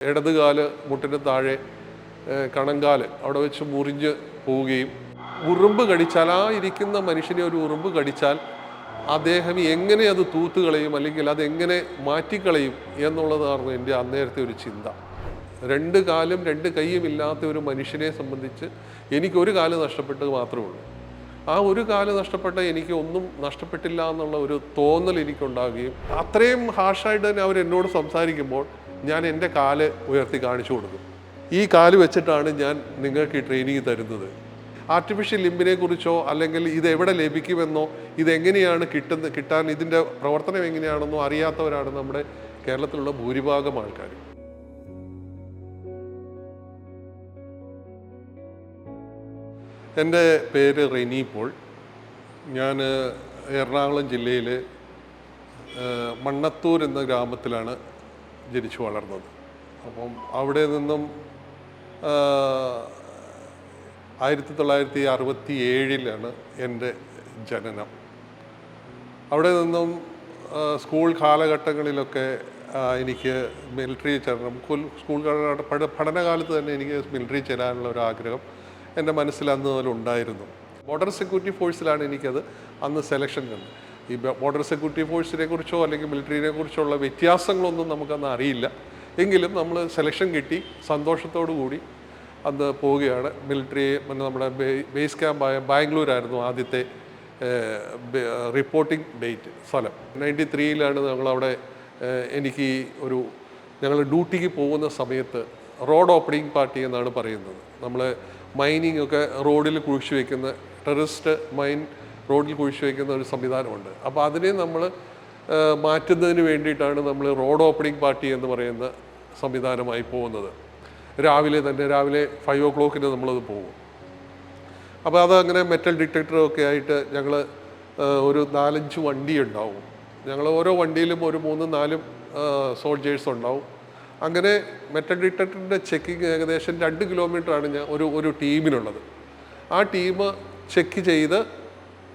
ഇടതുകാൽ മുട്ടിന് താഴെ കണങ്കാൽ അവിടെ വെച്ച് മുറിഞ്ഞ് പോവുകയും ഉറുമ്പ് കടിച്ചാൽ ആ ഇരിക്കുന്ന മനുഷ്യനെ ഒരു ഉറുമ്പ് കടിച്ചാൽ അദ്ദേഹം എങ്ങനെ അത് തൂത്തുകളയും അല്ലെങ്കിൽ അതെങ്ങനെ മാറ്റിക്കളയും എന്നുള്ളതായിരുന്നു എന്റെ അന്നേരത്തെ ഒരു ചിന്ത. രണ്ട് കാലും രണ്ട് കൈയും ഇല്ലാത്ത ഒരു മനുഷ്യനെ സംബന്ധിച്ച് എനിക്കൊരു കാൽ നഷ്ടപ്പെട്ടത് മാത്രമേ ഉള്ളൂ. ആ ഒരു കാൽ നഷ്ടപ്പെട്ട എനിക്ക് ഒന്നും നഷ്ടപ്പെട്ടില്ല എന്നുള്ള ഒരു തോന്നൽ എനിക്കുണ്ടാകുകയും അത്രയും ഹാർഷായിട്ട് തന്നെ അവർ എന്നോട് സംസാരിക്കുമ്പോൾ ഞാൻ എന്റെ കാൽ ഉയർത്തി കാണിച്ചു കൊടുക്കും. ഈ കാൽ വെച്ചിട്ടാണ് ഞാൻ നിങ്ങൾക്ക് ഈ ട്രെയിനിങ് തരുന്നത്. ആർട്ടിഫിഷ്യൽ ലിമ്പിനെ കുറിച്ചോ അല്ലെങ്കിൽ ഇത് എവിടെ ലഭിക്കുമെന്നോ ഇതെങ്ങനെയാണ് കിട്ടുന്ന കിട്ടാൻ ഇതിന്റെ പ്രവർത്തനം എങ്ങനെയാണെന്നോ അറിയാത്തവരാണ് നമ്മുടെ കേരളത്തിലുള്ള ഭൂരിഭാഗം ആൾക്കാർ എന്റെ പേര് റെനി പോൾ. ഞാൻ എറണാകുളം ജില്ലയിൽ മണ്ണത്തൂർ എന്ന ഗ്രാമത്തിലാണ് ജനിച്ചു വളർന്നത്. അപ്പം അവിടെ നിന്നും ആയിരത്തി തൊള്ളായിരത്തി അറുപത്തി ഏഴിലാണ് എന്റെ ജനനം. അവിടെ നിന്നും സ്കൂൾ കാലഘട്ടങ്ങളിലൊക്കെ എനിക്ക് മിലിറ്ററി ചേരണം. സ്കൂൾ പഠനകാലത്ത് തന്നെ എനിക്ക് മിലിറ്ററി ചേരാനുള്ള ഒരു ആഗ്രഹം എന്റെ മനസ്സിൽ അന്ന് മുതൽ ഉണ്ടായിരുന്നു. ബോർഡർ സെക്യൂരിറ്റി ഫോഴ്സിലാണ് എനിക്കത് അന്ന് സെലക്ഷൻ കണ്ടത് ഈ ബോർഡർ സെക്യൂരിറ്റി ഫോഴ്സിനെ കുറിച്ചോ അല്ലെങ്കിൽ മിലിറ്ററിനെ കുറിച്ചോ ഉള്ള വ്യത്യാസങ്ങളൊന്നും നമുക്കന്ന് അറിയില്ല. എങ്കിലും നമ്മൾ സെലക്ഷൻ കിട്ടി സന്തോഷത്തോടു കൂടി അന്ന് പോവുകയാണ്. മിലിറ്ററി പിന്നെ നമ്മുടെ ബേസ് ക്യാമ്പായ ബാംഗ്ലൂരായിരുന്നു ആദ്യത്തെ റിപ്പോർട്ടിംഗ് ഡേറ്റ് സ്ഥലം. നയന്റി ത്രീയിലാണ് ഞങ്ങളവിടെ എനിക്ക് ഒരു ഞങ്ങൾ ഡ്യൂട്ടിക്ക് പോകുന്ന സമയത്ത് റോഡ് ഓപ്പണിംഗ് പാർട്ടി എന്നാണ് പറയുന്നത്. നമ്മൾ മൈനിങ് ഒക്കെ റോഡിൽ കുഴിച്ചു വയ്ക്കുന്ന ടെററിസ്റ്റ് മൈൻ റോഡിൽ കുഴിച്ചു വയ്ക്കുന്ന ഒരു സംവിധാനമുണ്ട്. അപ്പോൾ അതിനെ നമ്മൾ മാറ്റുന്നതിന് വേണ്ടിയിട്ടാണ് നമ്മൾ റോഡ് ഓപ്പണിംഗ് പാർട്ടി എന്ന് പറയുന്ന സംവിധാനമായി പോകുന്നത്. രാവിലെ തന്നെ രാവിലെ ഫൈവ് ഓ ക്ലോക്കിന് നമ്മളത് പോകും. അപ്പോൾ അതങ്ങനെ മെറ്റൽ ഡിറ്റക്ടറും ഒക്കെ ആയിട്ട് ഞങ്ങൾ ഒരു നാലഞ്ച് വണ്ടി ഉണ്ടാവും. ഞങ്ങൾ ഓരോ വണ്ടിയിലും ഒരു മൂന്നും നാലും സോൾജേഴ്സ് ഉണ്ടാവും. അങ്ങനെ മെറ്റൽ ഡിറ്റക്ടറിന്റെ ചെക്കിങ് ഏകദേശം രണ്ട് കിലോമീറ്ററാണ് ഞാൻ ഒരു ഒരു ടീമിനുള്ളത്. ആ ടീം ചെക്ക് ചെയ്ത്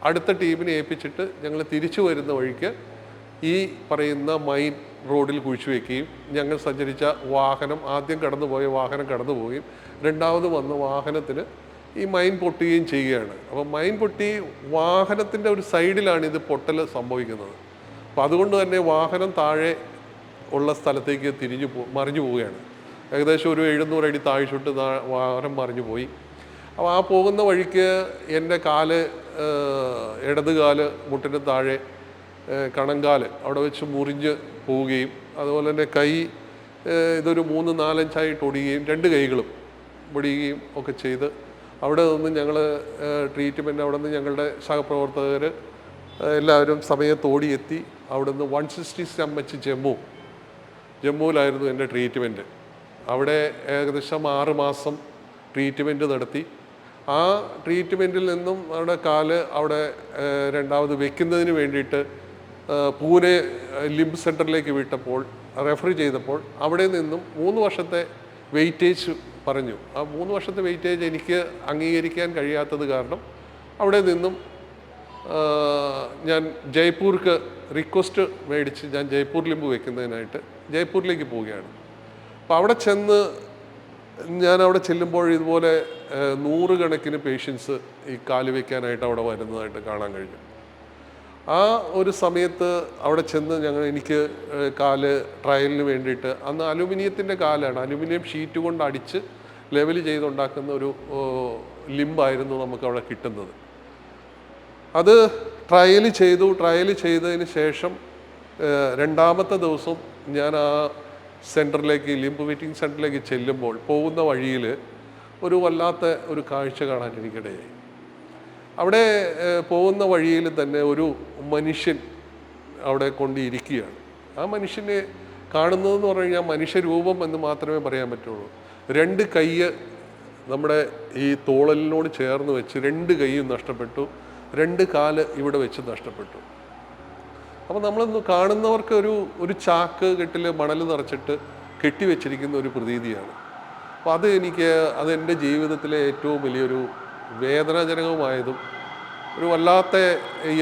അടുത്ത ടീമിനെ ഏൽപ്പിച്ചിട്ട് ഞങ്ങൾ തിരിച്ചു വരുന്ന വഴിക്ക് ഈ പറയുന്ന മൈൻ റോഡിൽ കുഴിച്ചു വയ്ക്കുകയും ഞങ്ങൾ സഞ്ചരിച്ച വാഹനം ആദ്യം കടന്നുപോയ വാഹനം കടന്നുപോവുകയും രണ്ടാമത് വന്ന വാഹനത്തിന് ഈ മൈൻ പൊട്ടുകയും ചെയ്യുകയാണ്. അപ്പോൾ മൈൻ പൊട്ടി വാഹനത്തിന്റെ ഒരു സൈഡിലാണ് ഇത് പൊട്ടൽ സംഭവിക്കുന്നത്. അപ്പോൾ അതുകൊണ്ട് തന്നെ വാഹനം താഴെ ഉള്ള സ്ഥലത്തേക്ക് തിരിഞ്ഞു പോ മറിഞ്ഞു പോവുകയാണ്. ഏകദേശം ഒരു എഴുന്നൂറ് അടി താഴ്ചോട്ട് വാഹനം മറിഞ്ഞു പോയി. അപ്പോൾ ആ പോകുന്ന വഴിക്ക് എന്റെ കാൽ ഇടത് കാൽ മുട്ടിന് താഴെ കണങ്കാൽ അവിടെ വെച്ച് മുറിഞ്ഞ് പോവുകയും അതുപോലെ തന്നെ കൈ ഇതൊരു മൂന്ന് നാലഞ്ചായിട്ട് ഒടിയുകയും രണ്ട് കൈകളും ഒടിയുകയും ഒക്കെ ചെയ്ത് അവിടെ നിന്ന് ഞങ്ങൾ ട്രീറ്റ്മെന്റ് അവിടെ നിന്ന് ഞങ്ങളുടെ സഹപ്രവർത്തകർ എല്ലാവരും സമയത്തോടി എത്തി അവിടെ നിന്ന് വൺ സിക്സ്റ്റി സ്റ്റം വെച്ച് ജമ്മു. ജമ്മുവിലായിരുന്നു എന്റെ ട്രീറ്റ്മെന്റ് അവിടെ ഏകദേശം ആറ് മാസം ട്രീറ്റ്മെന്റ് നടത്തി. ആ ട്രീറ്റ്മെന്റിൽ നിന്നും അവിടെ കാൽ അവിടെ രണ്ടാമത് വെക്കുന്നതിന് വേണ്ടിയിട്ട് പൂനെ ലിംബ് സെന്ററിലേക്ക് വിട്ടപ്പോൾ റെഫർ ചെയ്തപ്പോൾ അവിടെ നിന്നും മൂന്ന് വർഷത്തെ വെയിറ്റേജ് പറഞ്ഞു. ആ മൂന്ന് വർഷത്തെ വെയിറ്റേജ് എനിക്ക് അംഗീകരിക്കാൻ കഴിയാത്തത് കാരണം അവിടെ നിന്നും ഞാൻ ജയ്പൂർക്ക് റിക്വസ്റ്റ് മേടിച്ച് ഞാൻ ജയ്പൂർ ലിംബ് വെക്കുന്നതിനായിട്ട് ജയ്പൂരിലേക്ക് പോവുകയാണ്. അപ്പോൾ അവിടെ ചെന്ന് ഞാൻ അവിടെ ചെല്ലുമ്പോൾ ഇതുപോലെ നൂറുകണക്കിന് പേഷ്യൻസ് ഈ കാൽ വയ്ക്കാനായിട്ട് അവിടെ വരുന്നതായിട്ട് കാണാൻ കഴിഞ്ഞു. ആ ഒരു സമയത്ത് അവിടെ ചെന്ന് ഞങ്ങൾ എനിക്ക് കാൽ ട്രയലിന് വേണ്ടിയിട്ട് അന്ന് അലുമിനിയത്തിന്റെ കാലാണ്. അലുമിനിയം ഷീറ്റ് കൊണ്ട് അടിച്ച് ലെവൽ ചെയ്തുണ്ടാക്കുന്ന ഒരു ലിംബായിരുന്നു നമുക്ക് അവിടെ കിട്ടുന്നത്. അത് ട്രയൽ ചെയ്തു. ട്രയൽ ചെയ്തതിന് ശേഷം രണ്ടാമത്തെ ദിവസം ഞാൻ ആ സെന്ററിലേക്ക് ലിംബ് മീറ്റിംഗ് സെന്ററിലേക്ക് ചെല്ലുമ്പോൾ പോകുന്ന വഴിയിൽ ഒരു വല്ലാത്ത ഒരു കാഴ്ച കാണാൻ എനിക്കിടയായി. അവിടെ പോകുന്ന വഴിയിൽ തന്നെ ഒരു മനുഷ്യൻ അവിടെ കൊണ്ടിരിക്കുകയാണ്. ആ മനുഷ്യനെ കാണുന്നതെന്ന് പറഞ്ഞു കഴിഞ്ഞാൽ മനുഷ്യരൂപം എന്ന് മാത്രമേ പറയാൻ പറ്റുള്ളൂ. രണ്ട് കയ്യ് നമ്മുടെ ഈ തോളലിനോട് ചേർന്ന് വെച്ച് രണ്ട് കൈയും നഷ്ടപ്പെട്ടു. രണ്ട് കാൽ ഇവിടെ വെച്ച് നഷ്ടപ്പെട്ടു. അപ്പോൾ നമ്മൾ കാണുന്നവർക്ക് ഒരു ഒരു ചാക്ക് കെട്ടിൽ മണൽ നിറച്ചിട്ട് കെട്ടിവെച്ചിരിക്കുന്ന ഒരു പ്രതീതിയാണ്. അപ്പോൾ അത് എനിക്ക് അത് എന്റെ ജീവിതത്തിലെ ഏറ്റവും വലിയൊരു വേദനാജനകമായതും ഒരു വല്ലാത്ത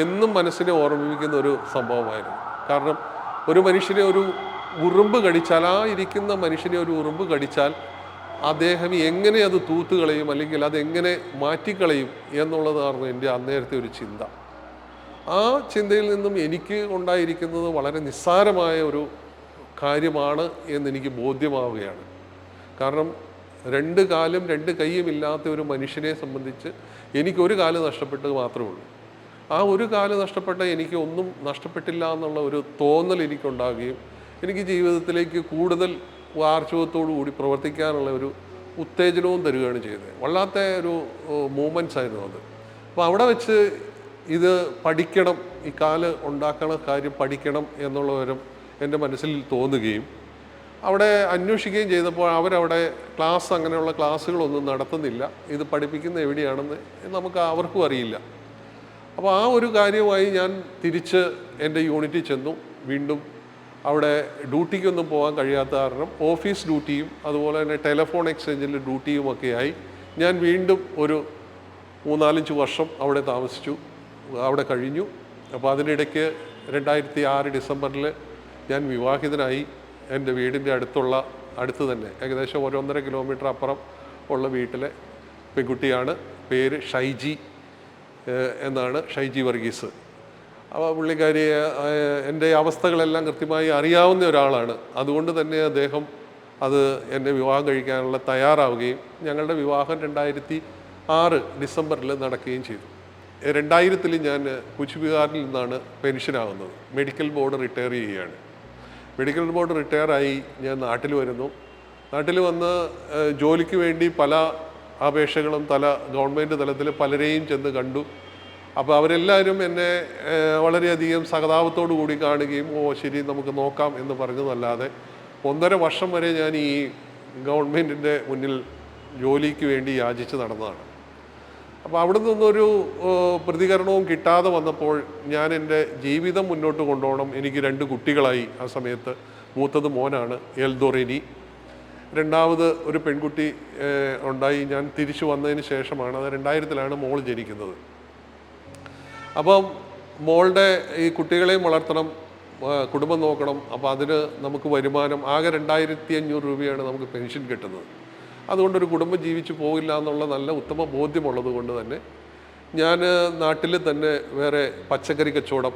എന്നും മനസ്സിനെ ഓർമ്മിപ്പിക്കുന്ന ഒരു സംഭവമായിരുന്നു. കാരണം ഒരു മനുഷ്യനെ ഒരു ഉറുമ്പ് കടിച്ചാൽ ആ ഇരിക്കുന്ന മനുഷ്യനെ ഒരു ഉറുമ്പ് കടിച്ചാൽ അദ്ദേഹം എങ്ങനെ അത് തൂത്തുകളയും അല്ലെങ്കിൽ അതെങ്ങനെ മാറ്റിക്കളയും എന്നുള്ളതായിരുന്നു എന്റെ അന്നേരത്തെ ഒരു ചിന്ത. ആ ചിന്തയിൽ നിന്നും എനിക്ക് ഉണ്ടായിരിക്കുന്നത് വളരെ നിസ്സാരമായ ഒരു കാര്യമാണ് എന്നെനിക്ക് ബോധ്യമാവുകയാണ്. കാരണം രണ്ട് കാലും രണ്ട് കൈയും ഇല്ലാത്ത ഒരു മനുഷ്യനെ സംബന്ധിച്ച് എനിക്കൊരു കാൽ നഷ്ടപ്പെട്ടത് മാത്രമേ ഉള്ളൂ. ആ ഒരു കാൽ നഷ്ടപ്പെട്ട എനിക്ക് ഒന്നും നഷ്ടപ്പെട്ടില്ല എന്നുള്ള ഒരു തോന്നൽ എനിക്കുണ്ടാകുകയും എനിക്ക് ജീവിതത്തിലേക്ക് കൂടുതൽ ആർജവത്തോടു കൂടി പ്രവർത്തിക്കാനുള്ള ഒരു ഉത്തേജനവും തരികയാണ് ചെയ്തത്. വല്ലാത്ത ഒരു മൂമെന്റ്സ് ആയിരുന്നു അത്. അപ്പോൾ അവിടെ വെച്ച് ഇത് പഠിക്കണം ഈ കാൽ ഉണ്ടാക്കണ കാര്യം പഠിക്കണം എന്നുള്ളവരും എന്റെ മനസ്സിൽ തോന്നുകയും അവിടെ അന്വേഷിക്കുകയും ചെയ്തപ്പോൾ അവരവിടെ ക്ലാസ് അങ്ങനെയുള്ള ക്ലാസ്സുകളൊന്നും നടത്തുന്നില്ല. ഇത് പഠിപ്പിക്കുന്ന എവിടെയാണെന്ന് നമുക്ക് അവർക്കും അറിയില്ല. അപ്പോൾ ആ ഒരു കാര്യമായി ഞാൻ തിരിച്ച് എന്റെ യൂണിറ്റിൽ ചെന്നു. വീണ്ടും അവിടെ ഡ്യൂട്ടിക്കൊന്നും പോകാൻ കഴിയാത്ത കാരണം ഓഫീസ് ഡ്യൂട്ടിയും അതുപോലെ തന്നെ ടെലഫോൺ എക്സ്ചേഞ്ചിൽ ഡ്യൂട്ടിയും ഒക്കെയായി. ഞാൻ വീണ്ടും ഒരു മൂന്നാലഞ്ച് വർഷം അവിടെ താമസിച്ചു. അവിടെ കഴിഞ്ഞു. അപ്പോൾ അതിനിടയ്ക്ക് രണ്ടായിരത്തി ആറ് ഡിസംബറിൽ ഞാൻ വിവാഹിതനായി എന്റെ വീടിന്റെ അടുത്തുള്ള അടുത്ത് തന്നെ ഏകദേശം ഒരു ഒന്നര കിലോമീറ്റർ അപ്പുറം ഉള്ള വീട്ടിലെ പെൺകുട്ടിയാണ്. പേര് ഷൈജി എന്നാണ് ഷൈജി വർഗീസ്. അപ്പോൾ പുള്ളിക്കാരി എന്റെ അവസ്ഥകളെല്ലാം കൃത്യമായി അറിയാവുന്ന ഒരാളാണ്. അതുകൊണ്ട് തന്നെ അദ്ദേഹം അത് എന്നെ വിവാഹം കഴിക്കാനുള്ള തയ്യാറാവുകയും ഞങ്ങളുടെ വിവാഹം രണ്ടായിരത്തി ആറ് ഡിസംബറിൽ നടക്കുകയും ചെയ്തു. രണ്ടായിരത്തിൽ ഞാൻ കുച്ച്ബിഹാറിൽ നിന്നാണ് പെൻഷനാകുന്നത്. മെഡിക്കൽ ബോർഡ് റിട്ടയർ ചെയ്യുകയാണ്. മെഡിക്കൽ ബോർഡ് റിട്ടയറായി ഞാൻ നാട്ടിൽ വരുന്നു. നാട്ടിൽ വന്ന് ജോലിക്ക് വേണ്ടി പല അപേക്ഷകളും തല ഗവൺമെന്റ് തലത്തിൽ പലരെയും ചെന്ന് കണ്ടു. അപ്പോൾ അവരെല്ലാവരും എന്നെ വളരെയധികം സഹതാപത്തോടു കൂടി കാണുകയും ഓ ശരി നമുക്ക് നോക്കാം എന്ന് പറഞ്ഞതല്ലാതെ ഒന്നര വർഷം വരെ ഞാൻ ഈ ഗവൺമെന്റിന്റെ മുന്നിൽ ജോലിക്ക് വേണ്ടി യാചിച്ച് നടന്നതാണ്. അപ്പോൾ അവിടെ നിന്നൊരു പ്രതികരണവും കിട്ടാതെ വന്നപ്പോൾ ഞാൻ എന്റെ ജീവിതം മുന്നോട്ട് കൊണ്ടുപോകണം എനിക്ക് രണ്ട് കുട്ടികളായി ആ സമയത്ത്. മൂത്തത് മോനാണ് എൽദോറിനി. രണ്ടാമത് ഒരു പെൺകുട്ടി ഉണ്ടായി. ഞാൻ തിരിച്ചു വന്നതിന് ശേഷമാണ് അത് രണ്ടായിരത്തിലാണ് മോൾ ജനിക്കുന്നത്. അപ്പം മോളുടെ ഈ കുട്ടികളെയും വളർത്തണം കുടുംബം നോക്കണം. അപ്പോൾ അതിന് നമുക്ക് വരുമാനം ആകെ രണ്ടായിരത്തി അഞ്ഞൂറ് രൂപയാണ് നമുക്ക് പെൻഷൻ കിട്ടുന്നത്. അതുകൊണ്ടൊരു കുടുംബം ജീവിച്ചു പോകില്ല എന്നുള്ള നല്ല ഉത്തമ ബോധ്യമുള്ളത് കൊണ്ട് തന്നെ ഞാൻ നാട്ടിൽ തന്നെ വേറെ പച്ചക്കറി കച്ചവടം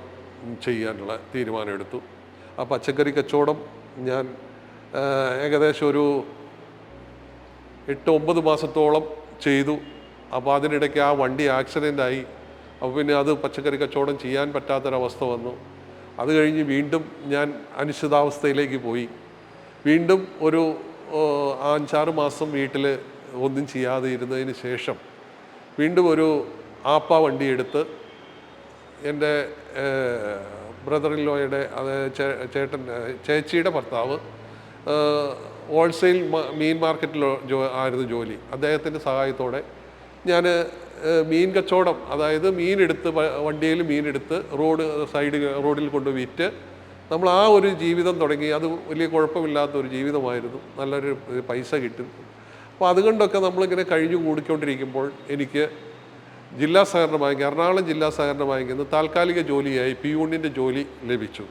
ചെയ്യാനുള്ള തീരുമാനമെടുത്തു. ആ പച്ചക്കറി കച്ചവടം ഞാൻ ഏകദേശം ഒരു എട്ട് ഒമ്പത് മാസത്തോളം ചെയ്തു. അപ്പോൾ അതിനിടയ്ക്ക് ആ വണ്ടി ആക്സിഡന്റ് ആയി അപ്പോൾ പിന്നെ അത് പച്ചക്കറി കച്ചവടം ചെയ്യാൻ പറ്റാത്തൊരവസ്ഥ വന്നു. അത് കഴിഞ്ഞ് വീണ്ടും ഞാൻ അനിശ്ചിതാവസ്ഥയിലേക്ക് പോയി. വീണ്ടും ഒരു അഞ്ചാറ് മാസം വീട്ടിൽ ഒന്നും ചെയ്യാതെ ഇരുന്നതിന് ശേഷം വീണ്ടും ഒരു ആപ്പ വണ്ടി എടുത്ത് എന്റെ ബ്രദർ ലോയുടെ ചേട്ടൻ ചേച്ചിയുടെ ഭർത്താവ് ഹോൾസെയിൽ മീൻ മാർക്കറ്റിൽ ജോ ആയിരുന്നു ജോലി. അദ്ദേഹത്തിന്റെ സഹായത്തോടെ ഞാൻ മീൻ കച്ചവടം അതായത് മീനെടുത്ത് വണ്ടിയിൽ മീനെടുത്ത് റോഡ് സൈഡ് റോഡിൽ കൊണ്ട് വിറ്റ് നമ്മൾ ആ ഒരു ജീവിതം തുടങ്ങി. അത് വലിയ കുഴപ്പമില്ലാത്ത ഒരു ജീവിതമായിരുന്നു. നല്ലൊരു പൈസ കിട്ടും. അപ്പോൾ അതുകൊണ്ടൊക്കെ നമ്മളിങ്ങനെ കഴിഞ്ഞു കൂടിക്കൊണ്ടിരിക്കുമ്പോൾ എനിക്ക് ജില്ലാ സഹകരണ ബാങ്ക് എറണാകുളം ജില്ലാ സഹകരണ ബാങ്കിൽ നിന്ന് താൽക്കാലിക ജോലിയായി പി യൂണിയന്റെ ജോലി ലഭിച്ചു.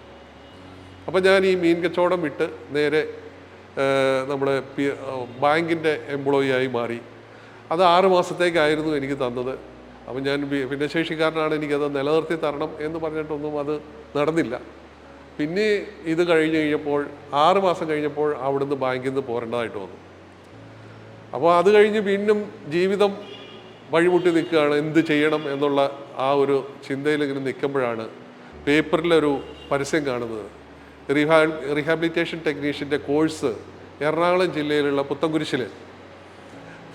അപ്പോൾ ഞാൻ ഈ മീൻ കച്ചവടം വിട്ട് നേരെ നമ്മുടെ പി ബാങ്കിന്റെ എംപ്ലോയി ആയി മാറി. അത് ആറ് മാസത്തേക്കായിരുന്നു എനിക്ക് തന്നത്. അപ്പം ഞാൻ ഭിന്നശേഷിക്കാരനാണ് എനിക്കത് നിലനിർത്തി തരണം എന്ന് പറഞ്ഞിട്ടൊന്നും അത് നടന്നില്ല. പിന്നെ ഇത് കഴിഞ്ഞ് കഴിഞ്ഞപ്പോൾ ആറ് മാസം കഴിഞ്ഞപ്പോൾ അവിടുന്ന് ബാങ്കിൽ നിന്ന് പോരേണ്ടതായിട്ട് വന്നു. അപ്പോൾ അത് കഴിഞ്ഞ് വീണ്ടും ജീവിതം വഴിമുട്ടി നിൽക്കുകയാണ്. എന്ത് ചെയ്യണം എന്നുള്ള ആ ഒരു ചിന്തയിൽ ഇങ്ങനെ നിൽക്കുമ്പോഴാണ് പേപ്പറിലൊരു പരസ്യം കാണുന്നത്. റീഹാ റീഹാബിലിറ്റേഷൻ ടെക്നീഷ്യന്റെ കോഴ്സ് എറണാകുളം ജില്ലയിലുള്ള പുത്തൻകുരിശിൽ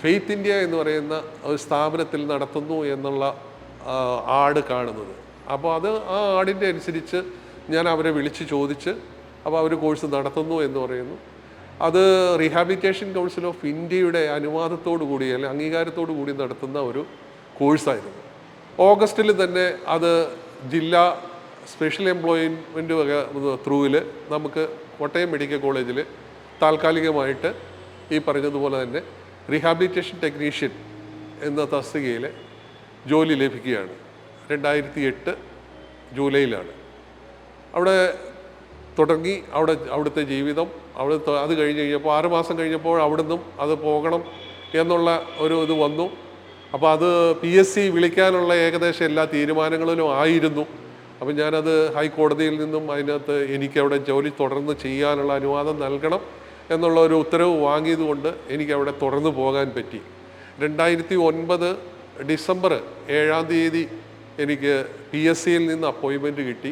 ഫെയ്ത്ത് ഇന്ത്യ എന്ന് പറയുന്ന ഒരു സ്ഥാപനത്തിൽ നടത്തുന്നു എന്നുള്ള ആട് കാണുന്നത്. അപ്പോൾ അത് ആ ആടിന്റെ അനുസരിച്ച് ഞാൻ അവരെ വിളിച്ച് ചോദിച്ച് അപ്പോൾ അവർ കോഴ്സ് നടത്തുന്നു എന്ന് പറയുന്നു. അത് റീഹാബിലിറ്റേഷൻ കൗൺസിൽ ഓഫ് ഇന്ത്യയുടെ അനുവാദത്തോടു കൂടി അല്ലെങ്കിൽ അംഗീകാരത്തോടു കൂടി നടത്തുന്ന ഒരു കോഴ്സായിരുന്നു. ഓഗസ്റ്റിൽ തന്നെ അത് ജില്ലാ സ്പെഷ്യൽ എംപ്ലോയ്മെന്റ് വക ത്രൂവിൽ നമുക്ക് കോട്ടയം മെഡിക്കൽ കോളേജിൽ താൽക്കാലികമായിട്ട് ഈ പറഞ്ഞതുപോലെ തന്നെ റീഹാബിലിറ്റേഷൻ ടെക്നീഷ്യൻ എന്ന തസ്തികയിൽ ജോലി ലഭിക്കുകയാണ്. രണ്ടായിരത്തി എട്ട് ജൂലൈയിലാണ്. അവിടെ തുടങ്ങി അവിടെ അവിടുത്തെ ജീവിതം അവിടെ അത് കഴിഞ്ഞ് കഴിഞ്ഞപ്പോൾ ആറ് മാസം കഴിഞ്ഞപ്പോൾ അവിടുന്നും അത് പോകണം എന്നുള്ള ഒരു ഇത് വന്നു. അപ്പോൾ അത് പി എസ് സി വിളിക്കാനുള്ള ഏകദേശം എല്ലാ തീരുമാനങ്ങളിലും ആയിരുന്നു. അപ്പം ഞാനത് ഹൈക്കോടതിയിൽ നിന്നും അതിനകത്ത് എനിക്കവിടെ ജോലി തുടർന്ന് ചെയ്യാനുള്ള അനുവാദം നൽകണം എന്നുള്ള ഒരു ഉത്തരവ് വാങ്ങിയതുകൊണ്ട് എനിക്കവിടെ തുടർന്ന് പോകാൻ പറ്റി. രണ്ടായിരത്തി ഒൻപത് ഡിസംബർ ഏഴാം തീയതി എനിക്ക് പി എസ് സിയിൽ നിന്ന് അപ്പോയിൻമെന്റ് കിട്ടി.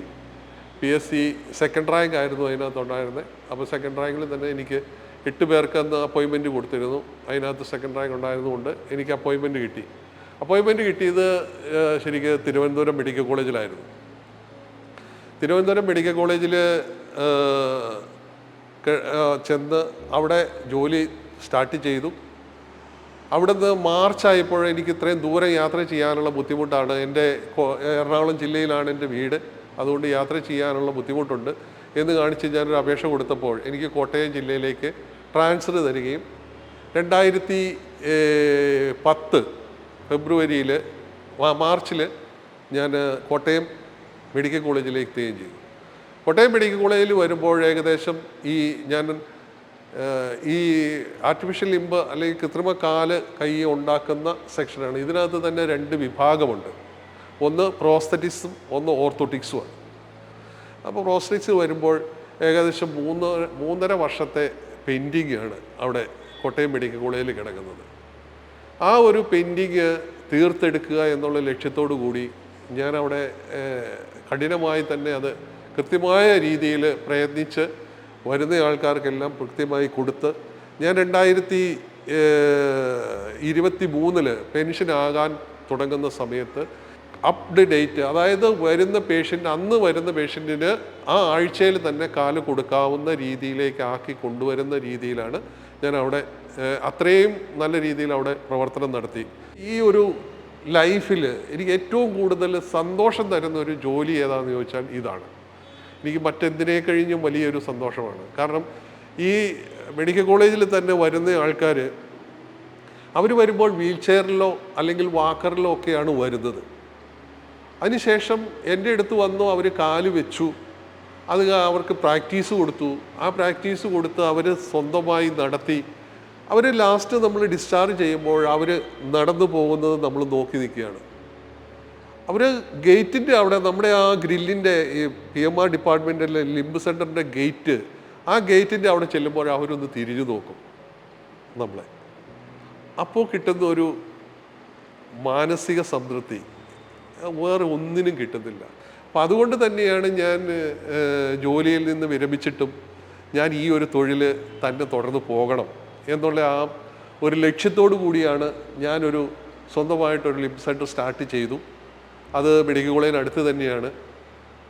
P S C second rank ആയിരുന്നു അതിനകത്ത് ഉണ്ടായിരുന്നത് അപ്പോൾ സെക്കൻഡ് റാങ്കിൽ തന്നെ എനിക്ക് എട്ട് പേർക്ക് അന്ന് അപ്പോയിൻമെന്റ് കൊടുത്തിരുന്നു. അതിനകത്ത് സെക്കൻഡ് റാങ്ക് ഉണ്ടായിരുന്നുകൊണ്ട് എനിക്ക് അപ്പോയിൻമെന്റ് കിട്ടി. അപ്പോയിൻമെന്റ് കിട്ടിയത് ശരിക്കും തിരുവനന്തപുരം മെഡിക്കൽ കോളേജിലായിരുന്നു. തിരുവനന്തപുരം മെഡിക്കൽ കോളേജിൽ ചെന്ന് അവിടെ ജോലി സ്റ്റാർട്ട് ചെയ്തു. അവിടുന്ന് മാർച്ച് ആയപ്പോൾ എനിക്ക് ഇത്രയും ദൂരം യാത്ര ചെയ്യാനുള്ള ബുദ്ധിമുട്ടാണ്. എന്റെ എറണാകുളം ജില്ലയിലാണ് എന്റെ വീട്. അതുകൊണ്ട് യാത്ര ചെയ്യാനുള്ള ബുദ്ധിമുട്ടുണ്ട്. എന്ന് കാണിച്ച് ഞാനൊരു അപേക്ഷ കൊടുത്തപ്പോൾ എനിക്ക് കോട്ടയം ജില്ലയിലേക്ക് ട്രാൻസ്ഫർ തരികയും രണ്ടായിരത്തി പത്ത് ഫെബ്രുവരിയിൽ മാർച്ചിൽ ഞാൻ കോട്ടയം മെഡിക്കൽ കോളേജിലേക്ക് എത്തുകയും ചെയ്തു. കോട്ടയം മെഡിക്കൽ കോളേജിൽ വരുമ്പോൾ ഏകദേശം ഈ ഞാൻ ഈ ആർട്ടിഫിഷ്യൽ ലിംബ് അല്ലെങ്കിൽ കൃത്രിമ കാൽ കൈ ഉണ്ടാക്കുന്ന സെക്ഷനാണ്. ഇതിനകത്ത് തന്നെ രണ്ട് വിഭാഗമുണ്ട്. ഒന്ന് പ്രോസ്തറ്റിക്സും ഒന്ന് ഓർത്തോട്ടിക്സുമാണ് അപ്പോൾ പ്രോസ്തറ്റിക്സ് വരുമ്പോൾ ഏകദേശം മൂന്ന് മൂന്നര വർഷത്തെ പെൻഡിങ് ആണ് അവിടെ കോട്ടയം മെഡിക്കൽ കോളേജിൽ കിടക്കുന്നത്. ആ ഒരു പെൻഡിങ് തീർത്തെടുക്കുക എന്നുള്ള ലക്ഷ്യത്തോടു കൂടി ഞാൻ അവിടെ കഠിനമായി തന്നെ അത് കൃത്യമായ രീതിയിൽ പ്രയത്നിച്ച് വരുന്ന ആൾക്കാർക്കെല്ലാം കൃത്യമായി കൊടുത്ത് ഞാൻ രണ്ടായിരത്തി ഇരുപത്തി പെൻഷൻ പെൻഷനാകാൻ തുടങ്ങുന്ന സമയത്ത് അപ് ടു ഡേറ്റ് അതായത് വരുന്ന പേഷ്യന്റ് അന്ന് വരുന്ന പേഷ്യന്റിന് ആ ആഴ്ചയിൽ തന്നെ കാൽ കൊടുക്കാവുന്ന രീതിയിലേക്ക് ആക്കി കൊണ്ടുവരുന്ന രീതിയിലാണ് ഞാൻ അവിടെ അത്രയും നല്ല രീതിയിൽ അവിടെ പ്രവർത്തനം നടത്തി. ഈ ഒരു ലൈഫിൽ എനിക്ക് ഏറ്റവും കൂടുതൽ സന്തോഷം തരുന്ന ഒരു ജോലി ഏതാണെന്ന് ചോദിച്ചാൽ ഇതാണ്. എനിക്ക് മറ്റെന്തിനെ കഴിഞ്ഞും വലിയൊരു സന്തോഷമാണ്. കാരണം ഈ മെഡിക്കൽ കോളേജിൽ തന്നെ വരുന്ന ആൾക്കാർ അവർ വരുമ്പോൾ വീൽ ചെയറിലോ അല്ലെങ്കിൽ വാക്കറിലോ ഒക്കെയാണ് വരുന്നത്. അതിനുശേഷം എന്റെ അടുത്ത് വന്നു അവർ കാൽ വെച്ചു. അത് അവർക്ക് പ്രാക്ടീസ് കൊടുത്തു. ആ പ്രാക്ടീസ് കൊടുത്ത് അവർ സ്വന്തമായി നടത്തി. അവർ ലാസ്റ്റ് നമ്മൾ ഡിസ്ചാർജ് ചെയ്യുമ്പോൾ അവർ നടന്നു പോകുന്നത് നമ്മൾ നോക്കി നിൽക്കുകയാണ്. അവർ ഗേറ്റിന്റെ അവിടെ നമ്മുടെ ആ ഗ്രില്ലിന്റെ ഈ പി എം ആർ ഡിപ്പാർട്ട്മെന്റിലെ ലിംബ് സെന്ററിന്റെ ഗേറ്റ് ആ ഗേറ്റിന്റെ അവിടെ ചെല്ലുമ്പോൾ അവരൊന്ന് തിരിഞ്ഞു നോക്കും നമ്മളെ. അപ്പോൾ കിട്ടുന്ന ഒരു മാനസിക സംതൃപ്തി. വേറെ ഒന്നിനും കിട്ടുന്നില്ല. അപ്പം അതുകൊണ്ട് തന്നെയാണ് ഞാൻ ജോലിയിൽ നിന്ന് വിരമിച്ചിട്ടും ഞാൻ ഈ ഒരു തൊഴിൽ തന്നെ തുടർന്ന് പോകണം എന്നുള്ള ആ ഒരു ലക്ഷ്യത്തോടു കൂടിയാണ് ഞാനൊരു സ്വന്തമായിട്ടൊരു ലിപ് സെന്റർ സ്റ്റാർട്ട് ചെയ്തു. അത് മെഡിക്കൽ കോളേജിന് അടുത്ത് തന്നെയാണ്.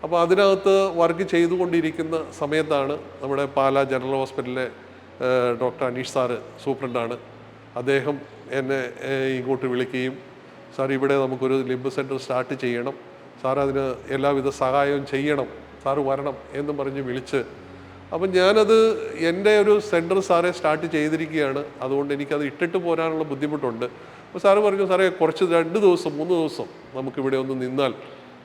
അപ്പോൾ അതിനകത്ത് വർക്ക് ചെയ്തുകൊണ്ടിരിക്കുന്ന സമയത്താണ് നമ്മുടെ പാല ജനറൽ ഹോസ്പിറ്റലിലെ ഡോക്ടർ അനീഷ് സാറ് സൂപ്രണ്ടാണ്. അദ്ദേഹം എന്നെ ഇങ്ങോട്ട് വിളിക്കുകയും സാർ ഇവിടെ നമുക്കൊരു ലിംബ് സെന്റർ സ്റ്റാർട്ട് ചെയ്യണം. സാർ അതിന് എല്ലാവിധ സഹായവും ചെയ്യണം. സാറ് വരണം എന്നും പറഞ്ഞ് വിളിച്ച്. അപ്പം ഞാനത് എന്റെ ഒരു സെന്റർ സാറെ സ്റ്റാർട്ട് ചെയ്തിരിക്കുകയാണ്. അതുകൊണ്ട് എനിക്കത് ഇട്ടിട്ട് പോരാനുള്ള ബുദ്ധിമുട്ടുണ്ട്. അപ്പോൾ സാറ് പറഞ്ഞു സാറേ കുറച്ച് രണ്ട് ദിവസം മൂന്ന് ദിവസം നമുക്കിവിടെ ഒന്ന് നിന്നാൽ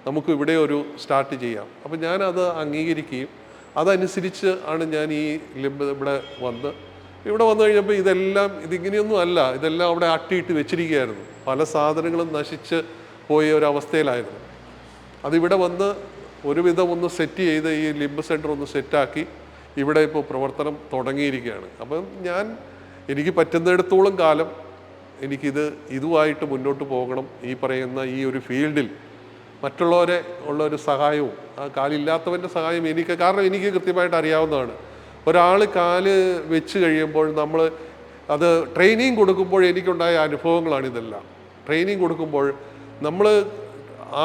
നമുക്ക് ഇവിടെ ഒരു സ്റ്റാർട്ട് ചെയ്യാം. അപ്പം ഞാനത് അംഗീകരിക്കുകയും അതനുസരിച്ച് ആണ് ഞാൻ ഈ ലിംബ് ഇവിടെ വന്ന് ഇവിടെ വന്നു കഴിഞ്ഞപ്പോൾ ഇതെല്ലാം ഇതിങ്ങനെയൊന്നും അല്ല. ഇതെല്ലാം അവിടെ അട്ടിയിട്ട് വെച്ചിരിക്കുകയായിരുന്നു. പല സാധനങ്ങളും നശിച്ച് പോയ ഒരവസ്ഥയിലായിരുന്നു അതിവിടെ വന്ന് ഒരുവിധം ഒന്ന് സെറ്റ് ചെയ്ത് ഈ ലിംബ് സെന്റർ ഒന്ന് സെറ്റാക്കി ഇവിടെ ഇപ്പോൾ പ്രവർത്തനം തുടങ്ങിയിരിക്കുകയാണ്. അപ്പം ഞാൻ എനിക്ക് പറ്റുന്നിടത്തോളം കാലം എനിക്കിത് ഇതുമായിട്ട് മുന്നോട്ട് പോകണം. ഈ പറയുന്ന ഈ ഒരു ഫീൽഡിൽ മറ്റുള്ളവരെ ഉള്ള ഒരു സഹായവും ആ കാലില്ലാത്തവന്റെ സഹായം എനിക്ക് കാരണം എനിക്ക് കൃത്യമായിട്ട് അറിയാവുന്നതാണ്. ഒരാൾ കാൽ വെച്ച് കഴിയുമ്പോൾ നമ്മൾ അത് ട്രെയിനിങ് കൊടുക്കുമ്പോൾ എനിക്കുണ്ടായ അനുഭവങ്ങളാണ് ഇതെല്ലാം. ട്രെയിനിങ് കൊടുക്കുമ്പോൾ നമ്മൾ ആ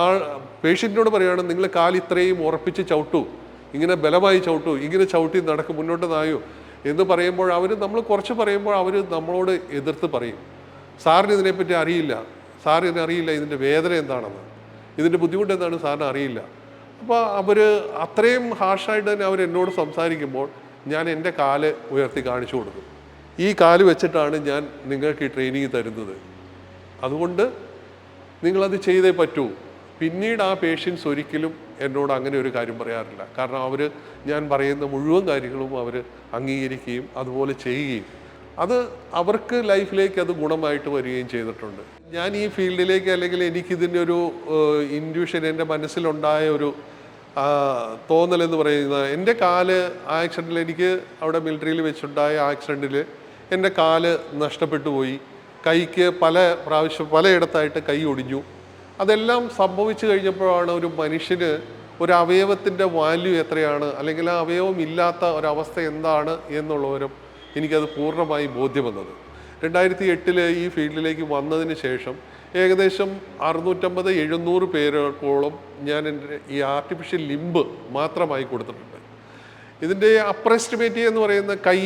പേഷ്യന്റിനോട് പറയുകയാണ് നിങ്ങൾ കാൽ ഇത്രയും ഉറപ്പിച്ച് ചവിട്ടു. ഇങ്ങനെ ബലമായി ചവിട്ടു. ഇങ്ങനെ ചവിട്ടി നടക്കും മുന്നോട്ട് നായോ. എന്ന് പറയുമ്പോൾ അവർ നമ്മൾ കുറച്ച് പറയുമ്പോൾ അവർ നമ്മളോട് എതിർത്ത് പറയും. സാറിന് ഇതിനെപ്പറ്റി അറിയില്ല. സാറിന് അറിയില്ല. ഇതിന്റെ വേദന എന്താണെന്ന്. ഇതിന്റെ ബുദ്ധിമുട്ട് എന്താണ് സാറിന് അറിയില്ല. അപ്പോൾ അവർ അത്രയും ഹാർഷായിട്ട് തന്നെ അവർ എന്നോട് സംസാരിക്കുമ്പോൾ ഞാൻ എന്റെ കാൽ ഉയർത്തി കാണിച്ചു കൊടുക്കും. ഈ കാൽ വെച്ചിട്ടാണ് ഞാൻ നിങ്ങൾക്ക് ഈ ട്രെയിനിങ് തരുന്നത്. അതുകൊണ്ട് നിങ്ങളത് ചെയ്തേ പറ്റൂ. പിന്നീട് ആ പേഷ്യൻസ് ഒരിക്കലും എന്നോട് അങ്ങനെ ഒരു കാര്യം പറയാറില്ല. കാരണം അവർ ഞാൻ പറയുന്ന മുഴുവൻ കാര്യങ്ങളും അവർ അംഗീകരിക്കുകയും അതുപോലെ ചെയ്യുകയും. അത് അവർക്ക് ലൈഫിലേക്ക് അത് ഗുണമായിട്ട് വരികയും ചെയ്തിട്ടുണ്ട്. ഞാൻ ഈ ഫീൽഡിലേക്ക് അല്ലെങ്കിൽ എനിക്കിതിന്റെ ഒരു ഇൻഡ്യൂഷൻ എന്റെ മനസ്സിലുണ്ടായ ഒരു തോന്നലെന്ന് പറയുന്നത് എന്റെ കാൽ ആക്സിഡന്റിൽ എനിക്ക് അവിടെ മിലിറ്ററിയിൽ വെച്ചുണ്ടായ ആക്സിഡന്റിൽ എന്റെ കാൽ നഷ്ടപ്പെട്ടു പോയി. കൈക്ക് പല പ്രാവശ്യം പലയിടത്തായിട്ട് കൈ ഒടിഞ്ഞു. അതെല്ലാം സംഭവിച്ചു കഴിഞ്ഞപ്പോഴാണ് ഒരു മനുഷ്യന് ഒരു അവയവത്തിന്റെ വാല്യൂ എത്രയാണ്? അല്ലെങ്കിൽ ആ അവയവം ഇല്ലാത്ത ഒരവസ്ഥ എന്താണ് എന്നുള്ളവരും എനിക്കത് പൂർണമായി ബോധ്യം വന്നത്. രണ്ടായിരത്തി എട്ടിൽ ഈ ഫീൽഡിലേക്ക് വന്നതിന് ശേഷം ഏകദേശം അറുന്നൂറ്റമ്പത് എഴുന്നൂറ് പേരോളം ഞാൻ എന്റെ ഈ ആർട്ടിഫിഷ്യൽ ലിംബ് മാത്രമായി കൊടുത്തിട്ടുണ്ട്. ഇതിന്റെ അപ്രസ്റ്റിമേറ്റ് എന്ന് പറയുന്ന കൈ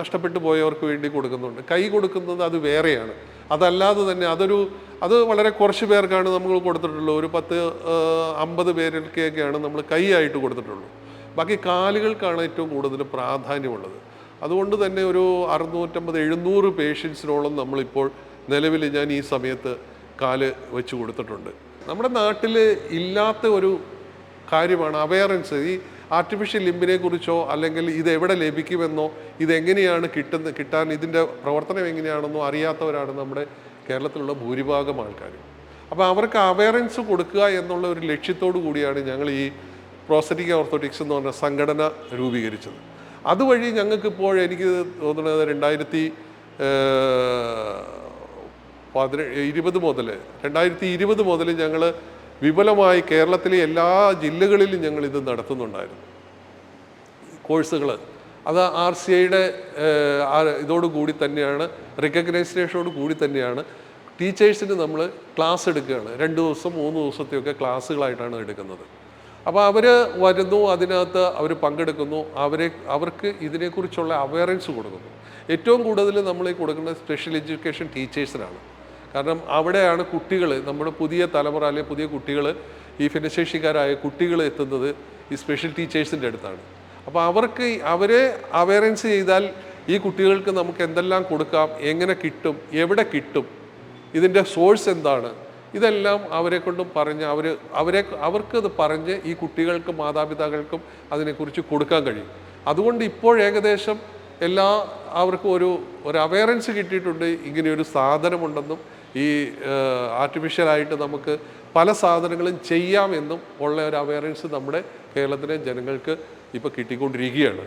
നഷ്ടപ്പെട്ടു പോയവർക്ക് വേണ്ടി കൊടുക്കുന്നുണ്ട്. കൈ കൊടുക്കുന്നത് അത് വേറെയാണ്. അതല്ലാതെ തന്നെ അതൊരു അത് വളരെ കുറച്ച് പേർക്കാണ് നമ്മൾ കൊടുത്തിട്ടുള്ളൂ. ഒരു പത്ത് അമ്പത് പേർക്കൊക്കെയാണ് നമ്മൾ കൈ ആയിട്ട് കൊടുത്തിട്ടുള്ളൂ. ബാക്കി കാലുകൾക്കാണ് ഏറ്റവും കൂടുതൽ പ്രാധാന്യമുള്ളത്. അതുകൊണ്ട് തന്നെ ഒരു അറുന്നൂറ്റമ്പത് എഴുന്നൂറ് പേഷ്യൻസിനോളം നമ്മളിപ്പോൾ നിലവിൽ ഞാൻ ഈ സമയത്ത് കാൽ വെച്ച് കൊടുത്തിട്ടുണ്ട്. നമ്മുടെ നാട്ടിൽ ഇല്ലാത്ത ഒരു കാര്യമാണ് അവയറൻസ്. ഈ ആർട്ടിഫിഷ്യൽ ലിമ്പിനെ കുറിച്ചോ അല്ലെങ്കിൽ ഇത് എവിടെ ലഭിക്കുമെന്നോ ഇതെങ്ങനെയാണ് കിട്ടുന്ന കിട്ടാൻ ഇതിന്റെ പ്രവർത്തനം എങ്ങനെയാണെന്നോ അറിയാത്തവരാണ് നമ്മുടെ കേരളത്തിലുള്ള ഭൂരിഭാഗം ആൾക്കാരും അപ്പോൾ അവർക്ക് അവയറൻസ് കൊടുക്കുക എന്നുള്ള ഒരു ലക്ഷ്യത്തോടു കൂടിയാണ് ഞങ്ങൾ ഈ പ്രോസറ്റിക് ഓർത്തോട്ടിക്സ് എന്ന് പറഞ്ഞ സംഘടന രൂപീകരിച്ചത്. അതുവഴി ഞങ്ങൾക്ക് ഇപ്പോൾ എനിക്ക് തോന്നുന്നത് രണ്ടായിരത്തി പതിനെ ഇരുപത് മുതൽ രണ്ടായിരത്തി ഇരുപത് മുതൽ ഞങ്ങൾ വിപുലമായി കേരളത്തിലെ എല്ലാ ജില്ലകളിലും ഞങ്ങൾ ഇത് നടത്തുന്നുണ്ടായിരുന്നു. കോഴ്സുകൾ. അത് ആർ സി ഐയുടെ ഇതോട് കൂടി തന്നെയാണ് റിക്കഗ്നൈസേഷനോട് കൂടി തന്നെയാണ് ടീച്ചേഴ്സിന് നമ്മൾ ക്ലാസ് എടുക്കുകയാണ്. രണ്ട് ദിവസം മൂന്ന് ദിവസത്തെയൊക്കെ ക്ലാസ്സുകളായിട്ടാണ് എടുക്കുന്നത്. അപ്പോൾ അവർ വരുന്നു അതിനകത്ത് അവർ പങ്കെടുക്കുന്നു അവരെ അവർക്ക് ഇതിനെക്കുറിച്ചുള്ള അവയറൻസ് കൊടുക്കുന്നു. ഏറ്റവും കൂടുതൽ നമ്മൾ ഈ കൊടുക്കുന്നത് സ്പെഷ്യൽ എഡ്യൂക്കേഷൻ ടീച്ചേഴ്സിനാണ് കാരണം അവിടെയാണ് കുട്ടികൾ നമ്മുടെ പുതിയ തലമുറ അല്ലെങ്കിൽ പുതിയ കുട്ടികൾ ഈ ഭിന്നശേഷിക്കാരായ കുട്ടികൾ എത്തുന്നത് ഈ സ്പെഷ്യൽ ടീച്ചേഴ്സിന്റെ അടുത്താണ്. അപ്പോൾ അവർക്ക് അവരെ അവയറൻസ് ചെയ്താൽ ഈ കുട്ടികൾക്ക് നമുക്ക് എന്തെല്ലാം കൊടുക്കാം എങ്ങനെ കിട്ടും എവിടെ കിട്ടും ഇതിന്റെ സോഴ്സ് എന്താണ് ഇതെല്ലാം അവരെ കൊണ്ടും പറഞ്ഞ് അവർ അവരെ അവർക്കത് പറഞ്ഞ് ഈ കുട്ടികൾക്കും മാതാപിതാക്കൾക്കും അതിനെക്കുറിച്ച് കൊടുക്കാൻ കഴിയും. അതുകൊണ്ട് ഇപ്പോൾ ഏകദേശം എല്ലാ അവർക്കും ഒരു ഒരു അവയറൻസ് കിട്ടിയിട്ടുണ്ട്. ഇങ്ങനെയൊരു സാധനമുണ്ടെന്നും ഈ ആർട്ടിഫിഷ്യലായിട്ട് നമുക്ക് പല സാധനങ്ങളും ചെയ്യാമെന്നും ഉള്ള ഒരു അവയറൻസ് നമ്മുടെ കേരളത്തിലെ ജനങ്ങൾക്ക് ഇപ്പോൾ കിട്ടിക്കൊണ്ടിരിക്കുകയാണ്.